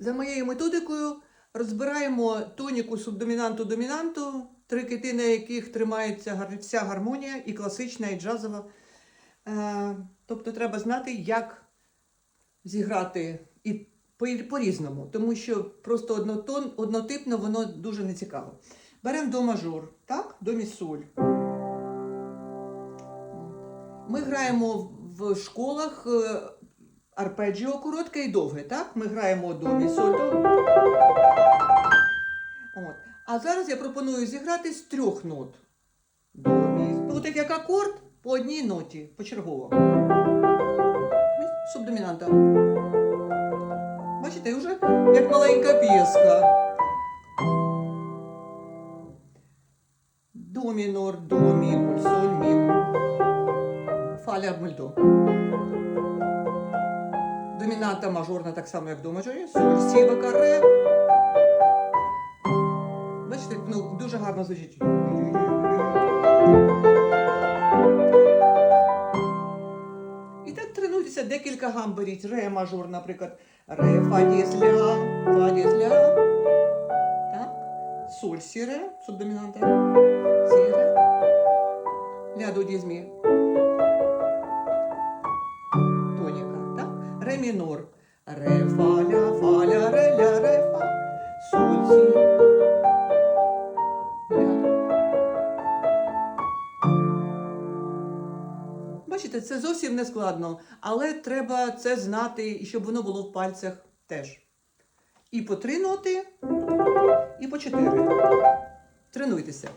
За моєю методикою розбираємо тоніку субдомінанту домінанту, три кити, на яких тримається вся гармонія, і класична, і джазова. Е, тобто треба знати, як зіграти і по- по-різному, тому що просто однотон, однотипно воно дуже нецікаво. Беремо до мажор, так? До мі соль. Ми граємо в школах е, арпеджіо коротке і довге, так? Ми граємо до мі От. А зараз я пропоную зіграти з трьох нот. До мі. От як- акорд по одній ноті, почергово. Субдомінанта. Бачите, вже як маленька п'єска. До мінор, до мі, соль, мі. Фа, ля, моль, до. Домінанта мажорна так само, як до мажорі. Соль, бека. Бачите, ну, дуже гарно звучить. І так тренуйтеся декілька гам беріть. Ре мажор, наприклад. Ре, фа, дієс, ля, фа, дієс, ля. Так. Соль, сі, ре, субдомінанта. Сі, ре. Ля, до, дієс, мі. Ре мінор. Ре, фа, ля, фа, ля, ре, ля, ре, фа. Соль, сі. Бачите, це зовсім не складно, але треба це знати, і щоб воно було в пальцях теж. І по три ноти, і по чотири. Тренуйтеся.